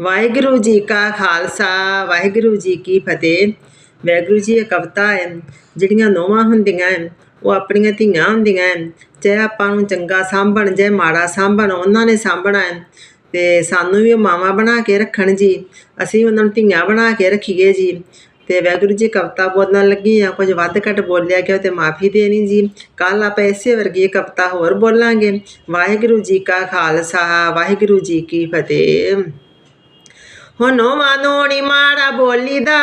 ਵਾਹਿਗੁਰੂ ਜੀ ਕਾ ਖਾਲਸਾ ਵਾਹਿਗੁਰੂ ਜੀ ਕੀ ਫਤਿਹ। ਵਾਹਿਗੁਰੂ ਜੀ ਇਹ ਕਵਿਤਾ ਹੈ ਜਿਹੜੀਆਂ ਨੋਵਾਂ ਹੁੰਦੀਆਂ ਹੈ, ਉਹ ਆਪਣੀਆਂ ਧੀਆਂ ਹੁੰਦੀਆਂ ਹੈ। ਚਾਹੇ ਆਪਾਂ ਨੂੰ ਚੰਗਾ ਸਾਂਭਣ ਚਾਹੇ ਮਾੜਾ ਸਾਂਭਣ ਉਹਨਾਂ ਨੇ ਸਾਂਭਣਾ ਹੈ। ਤੇ ਸਾਨੂੰ ਵੀ ਉਹ ਮਾਵਾਂ ਬਣਾ ਕੇ ਰੱਖਣ ਜੀ। ਅਸੀਂ ਉਹਨਾਂ ਨੂੰ ਧੀਆਂ ਬਣਾ ਕੇ ਰੱਖੀਏ ਜੀ। ਤੇ ਵਾਹਿਗੁਰੂ ਜੀ ਕਵਿਤਾ ਬੋਲਣ ਲੱਗੀ ਆ ਕੁਝ ਵੱਧ ਘੱਟ ਬੋਲਿਆ ਗਿਆ ਤੇ ਮਾਫੀ ਦੇਣੀ ਜੀ। ਕੱਲ ਆਪਾਂ ਇਸੇ ਵਰਗੀ ਕਵਿਤਾ ਹੋਰ ਬੋਲਾਂਗੇ। ਵਾਹਿਗੁਰੂ ਜੀ ਕਾ ਖਾਲਸਾ ਵਾਹਿਗੁਰੂ ਜੀ ਕੀ ਫਤਿਹ। ਹੁਣ ਵਾਨੋਣੀ ਮਾੜਾ ਬੋਲੀਦਾ।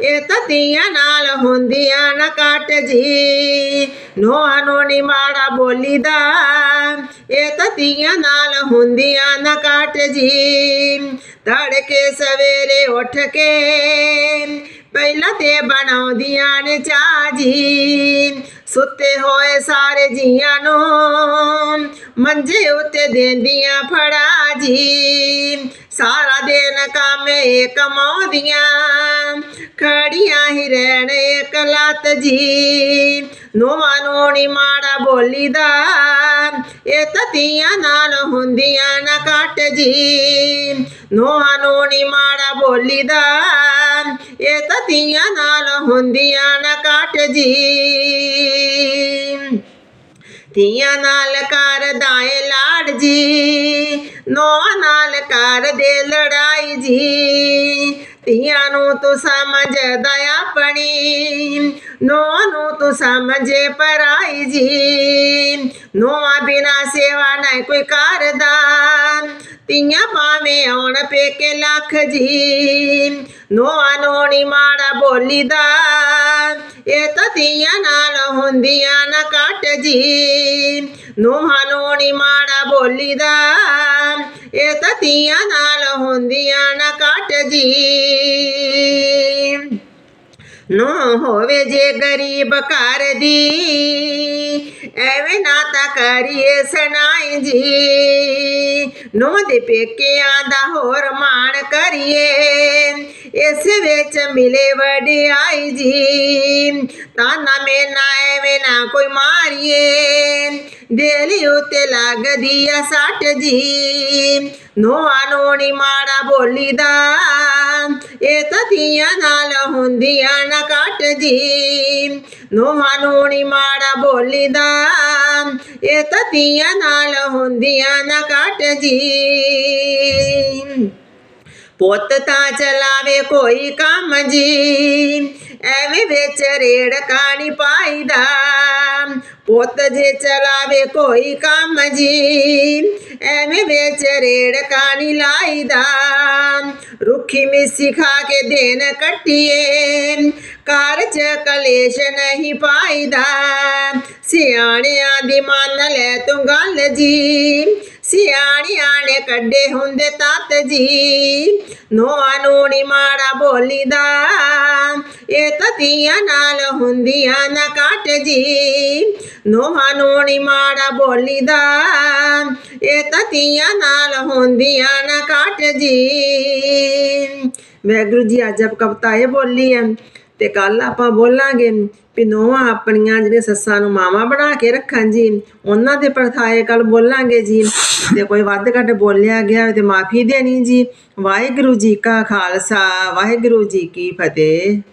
ਇਹ ਤਤੀਆਂ ਨਾਲ ਹੁੰਦੀਆਂ ਨਾ ਕੱਟ ਜੀ। ਨੋਆ ਨੋਣੀ ਮਾੜਾ ਬੋਲੀਦਾ। ਇਹ ਤਤੀਆਂ ਨਾਲ ਹੁੰਦੀਆਂ ਨਾ ਜੀ। ਤੜਕੇ ਸਵੇਰੇ ਉੱਠ ਕੇ ਪਹਿਲਾਂ ਤੇ ਬਣਾਉਂਦੀਆਂ ਨੇ ਚਾਹ ਜੀ। ਸੁੱਤੇ ਹੋਏ ਸਾਰੇ ਜੀਆਂ ਨੂੰ ਮੰਜੇ ਉੱਤੇ ਦੇਂਦੀਆਂ ਫੜਾ ਜੀ। ਸਾਰਾ ਦਿਨ ਕੰਮ ਇਹ ਕਮਾਉਂਦੀਆਂ, ਖੜੀਆਂ ਹੀ ਰਹਿਣ ਇੱਕ ਲੱਤ ਜੀ। ਨੋਵਾ ਨੋਣੀ ਮਾੜਾ ਬੋਲੀਦਾ, ਇਹ ਤਤੀਆਂ ਨਾਲ ਹੁੰਦੀਆਂ ਨਾ ਕੱਟ ਜੀ। ਨੋਵਾ ਨੋਣੀ ਮਾੜਾ ਬੋਲੀਦਾ, ਇਹ ਤਤੀਆਂ ਨਾਲ ਹੁੰਦੀਆਂ ਨਾ ਕੱਟ ਜੀ। ਧੀਆਂ ਨਾਲ ਕਰਦਾ ਏ ਲਾੜ ਜੀ ਨੋਆਂ ਨਾਲ ਕਰਦੇ ਲੜਾਈ ਜੀ। ਧੀਆਂ ਨੂੰ ਤੂੰ ਸਮਝਦਾ ਆਪਣੀ ਨੋ ਨੂੰ ਤੂੰ ਸਮਝੇ ਪਰਾਈ ਜੀ। ਨੋਆਂ ਬਿਨਾ ਸੇਵਾ ਨਹੀਂ ਕੋਈ ਕਰਦਾ। ਧੀਆਂ ਭਾਵੇਂ ਆਉਣ ਪੇਕੇ ਲੱਖ ਜੀ। ਨੋਆਂ ਨੋਣੀ ਮਾੜਾ ਬੋਲੀਦਾ ਇਹ ਤਾਂ ਧੀਆਂ ਨਾਲ ਹੁੰਦੀਆਂ ਨਾ ਕੱਟ ਜੀ। ਨੋਹਾਂ ਨੋਣੀ ਮਾੜਾ ਬੋਲੀਦਾ ਇਹ ਤਾਂ ਧੀਆਂ ਨਾਲ ਹੁੰਦੀਆਂ ਨਾ ਕੱਟ ਜੀ। ਨੋ ਹੋਵੇ ਜੇ ਗਰੀਬ ਘਰ ਦੀ, ਐਵੇਂ ਨਾ ਤਾਂ ਕਰੀਏ ਸਨਾਈ ਜੀ। ਨੋ ਦੇ ਪੇਕਿਆਂ ਦਾ ਹੋਰ ਮਾਣ ਕਰੀਏ। ਇਸ ਵਿੱਚ ਮਿਲੇ ਵਡਿਆਈ ਜੀ। ਤਾਨਾ ਮੇ ਨਾ ਐਵੇਂ ਨਾ ਕੋਈ ਮਾਰੀਏ। ਦਿਲ ਉਤੇ ਲੱਗਦੀ ਆ ਸੱਟ ਜੀ। ਨੋਆ ਨੋਣੀ ਮਾੜਾ ਬੋਲੀਦਾ ਇਹ ਤਾਂ ਧੀਆਂ ਨਾਲ ਹੁੰਦੀਆਂ ਨਾ ਕੱਟ ਜੀ। ਨੋਆ ਨੋਣੀ ਮਾੜਾ ਬੋਲੀਦਾ ਇਹ ਤਾਂ ਧੀਆਂ ਨਾਲ ਹੁੰਦੀਆਂ ਨਾ ਕੱਟ ਜੀ। ਪੁੱਤ ਤਾਂ ਚਲਾਵੇ ਕੋਈ ਕੰਮ ਜੀ, ਐਵੇਂ ਵਿੱਚ ਰੇੜ ਕਾਣੀ ਪਾਈਦਾ। ਪੁੱਤ ਜੇ ਚਲਾਵੇ ਕੋਈ ਕੰਮ ਜੀ, ਐਵੇਂ ਵਿੱਚ ਰੇੜ ਕਾਣੀ ਲਾਈਦਾ। ਰੁੱਖੀ ਮਿੱਸੀ ਖਾ ਕੇ ਦਿਨ ਕੱਟੀਏ, ਘਰ ਚ ਕਲੇਸ਼ ਨਹੀਂ ਪਾਈਦਾ। ਸਿਆਣਿਆਂ ਦੀ ਮੰਨ ਲੈ ਤੂੰ ਗੱਲ ਜੀ। ਸਿਆਣਿਆਂ ਨੇ ਕੱਢੇ ਹੁੰਦੇ ਤਤ ਜੀ। ਨੋਆ ਨੀ ਮਾੜਾ ਬੋਲੀਦਾ। ਇਹ ਤਤੀਆਂ ਨਾਲ ਹੁੰਦੀਆਂ ਨਾ ਕਾਟ ਜੀ। ਨੋਹਾ ਨੀ ਮਾੜਾ ਬੋਲੀਦਾ। ਇਹ ਤਤੀਆਂ ਨਾਲ ਹੁੰਦੀਆਂ ਨਾ ਕਾਟ ਜੀ। ਵੈਗੁਰੂ ਜੀ, ਅੱਜ ਆਪ ਕਵਿਤਾ ਇਹ ਬੋਲੀ ਹੈ। ਤੇ ਕੱਲ ਆਪਾਂ ਬੋਲਾਂਗੇ ਵੀ ਨੋਹਾਂ ਆਪਣੀਆਂ ਜਿਹੜੇ ਸੱਸਾਂ ਨੂੰ ਮਾਵਾਂ ਬਣਾ ਕੇ ਰੱਖਣ ਜੀ, ਉਹਨਾਂ ਦੇ ਪ੍ਰਥਾਏ ਕੱਲ ਬੋਲਾਂਗੇ ਜੀ। ਤੇ ਕੋਈ ਵੱਧ ਘੱਟ ਬੋਲਿਆ ਗਿਆ ਹੋਵੇ ਤੇ ਮਾਫੀ ਦੇਣੀ ਜੀ। ਵਾਹਿਗੁਰੂ ਜੀ ਕਾ ਖਾਲਸਾ, ਵਾਹਿਗੁਰੂ ਜੀ ਕੀ ਫਤਿਹ।